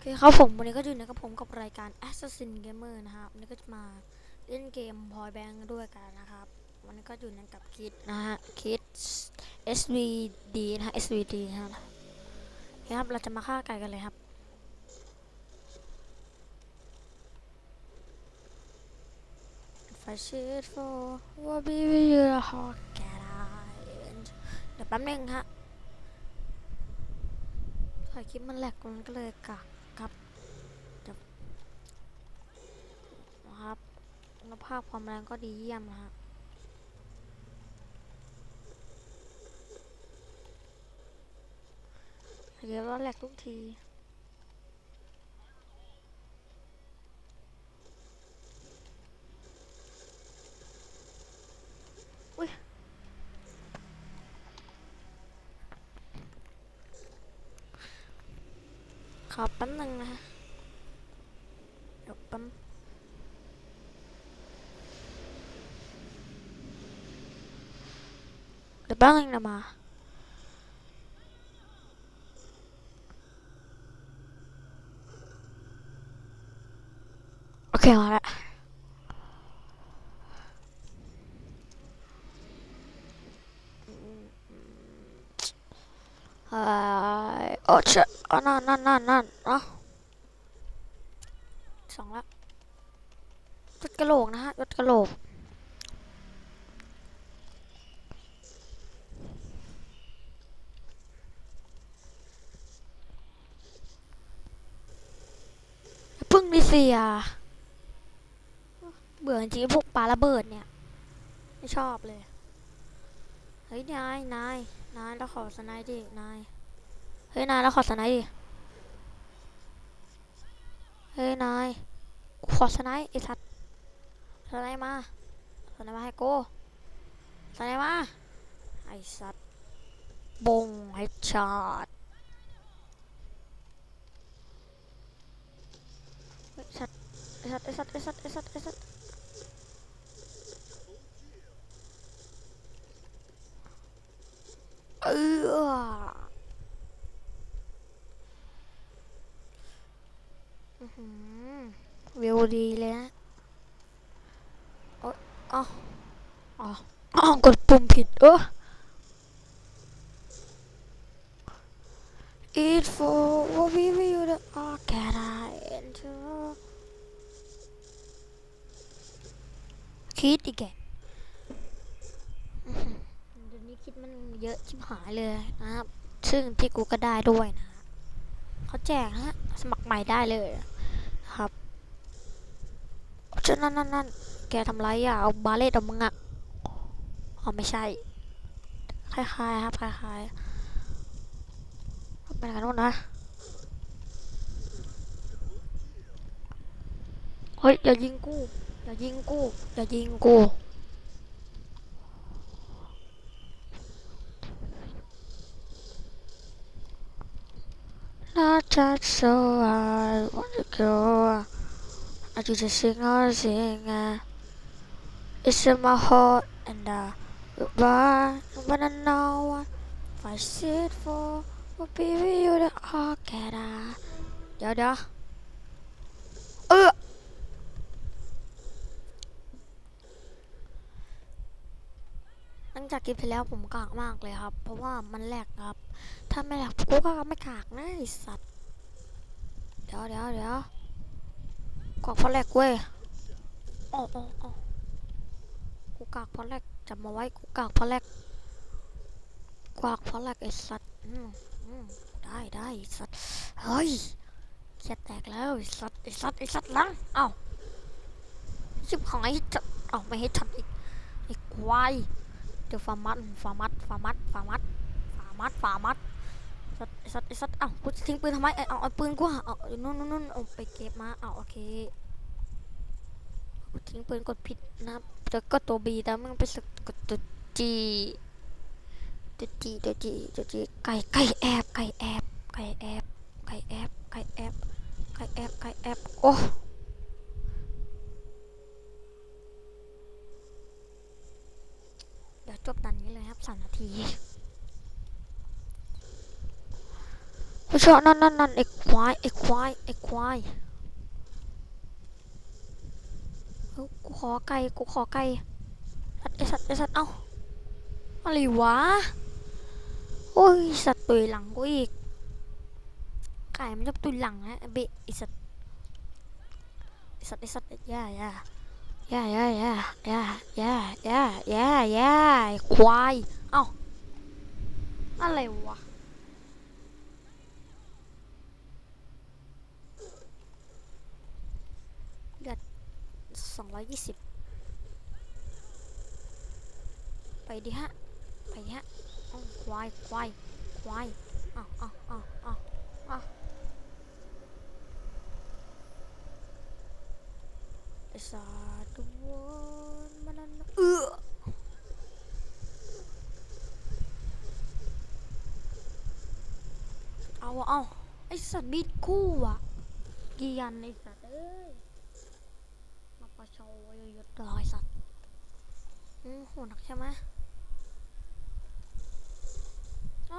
โอเคครับผมวันนี้ก็อยู่ในกับผมกับรายการ Assassin Gamer นะครับวันนี้ก็จะมาเล่นเกม p o i Bank ด้วยกันนะครับ วันนี้ก็อยู่ในกับคิดนะฮะคิด SVD นะฮะ SVD นะฮะโอเคครับเราจะมาฆ่าไก่กันเลยครับ If I shoot for what be you a hawk at I เดี๋ยวแป๊บนึงฮะถ่ายคลิปมันแหลกมันก็เลยกากครับเดี๋ยวนะครับคุณภาพความแรงก็ดีเยี่ยมนะฮะเดี๋ยวเราแหลกทุกทีขอแป๊บนึงนะฮะเดี๋ยวแป๊บเดี๋ยว แป๊บนึงนะมา โอเคมาแล้วเอ่อโอ้เชะอ๋อนั่นนั่นนั่นนั่นเนาะสองละยศกระโหลกนะฮะยศกระโหลกอย่าพึ่งดิ เสีย เบื่อจริงพวกปลาระเบิดเนี่ย ไม่ชอบเลย เฮ้ยนายนายนายแล้วขอสไนด์ดินาย เฮ้ยนายแล้วขอสไนด์ดิ เฮ้ยนายขอสไนไอ้สัตว์สไนมาสไนมาให้กูสไนมาไอ้สัตว์บงเฮดช็อตเฮ้ยสัตว์ไอ้สัตว์ไอ้สัตว์ไอ้สัตว์ไอ้สัตว์ไอ้สัตว์เอออื้อหือวิวดีเลยนะโอ๊ยอ๋ออ๋ออ๋อกดปุ่มผิดเออ Eat for what we คิดอีกแกอื้อหือเดี๋ยวนี้คิดมันเยอะชิบหายเลยนะครับ ซึ่งที่กูก็ได้ด้วยนะฮะเขาแจกนะฮะสมัครใหม่ได้เลยนะครับเจ้านั่นนั่นนั่นแกทำไรอะเอาบาเลตเอามึงอะอ๋อไม่ใช่ คล้ายๆครับคล้ายๆไปไหนกันโน่นนะเฮ้ยอย่ายิงกู อย่ายิงกู อย่ายิงกู Not just so I want to go. I do just sing or sing. Uh, it's in my heart and uh, goodbye. But I know what if I sit for what baby you the all get uh. เดี๋ยวเดี๋ยว จากคลิปที่แล้วผมกากมากเลยครับ เพราะว่ามันแหลกครับ ถ้าไม่แหลกกูก็ไม่กากนะไอสัตว์ เดี๋ยวเดี๋ยวเดี๋ยวกากเพราะแหลกเว้ยอ๋ออ๋ออ๋อกูกากเพราะแหลกจำมาไว้กูกากเพราะแหลกกากเพราะแหลกไอสัตว์อืมอืมได้ได้ไอสัตว์ เฮ้ยเขียดแตกแล้วไอสัตว์ไอสัตว์ไอสัตว์ลังเอ้าชิบหายจะเอ้าไม่ให้ฉันอีกไอ้ควาย เดี๋ยวฟาร์มัดฟาร์มัดฟาร์มัดฟาร์มัดฟาร์มัดฟาร์มัดสัตว์ไอ้สัตว์ไอ้สัตว์อ้ากูจะทิ้งปืนทำไมเอ้าเอาปืนกูเอาเอานู่นนู่นเอาไปเก็บมาเอาโอเคกูทิ้งปืนกดผิดนะครับแล้วก็ตัวบีแต่มึงไปสกกดตัวจีตัวจีตัวจีตัวจีไก่ไก่แอบไก่แอบไก่แอบไก่แอบไก่แอบไก่แอบไก่แอบโอ้เดี๋ยวจบตอบสามนาทีโผู้ชายนั่นนั่นนั่นไอ้ควายไอ้ควายไอ้ควายกูขอไก่กูขอไก่ไอ้สัตว์ไอ้สัตว์เอ้าอะไรวะโอ้ยสัตว์ตุยหลังกูอีกไก่มันจะตุยหลังนะเบะไอ้สัตว์ไอ้สัตว์ไอ้สัตว์ย่าย่าย่าย่าย่าย่าย่าย่าย่าควาย อะไรวะสองร้อยยี่สิบไปดิฮะ ไปดิฮะอ้าควายควายควายอ้าเอ้าเอ้าเอ้าเอ้าไอ้สาธุวนมันนั่นเออ เอาอะเอาไอสัตว์มีดคู่อะเกรียนไอสัตว์เอ้ยมาประชวยยดลอยสัตว์อืมโหหนักใช่ไหมอ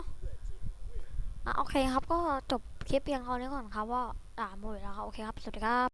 ะโอเคครับก็จบคลิปเพียงเท่านี้ก่อนครับว่าอ่าหมดแล้วครับโอเคครับ สวัสดีครับ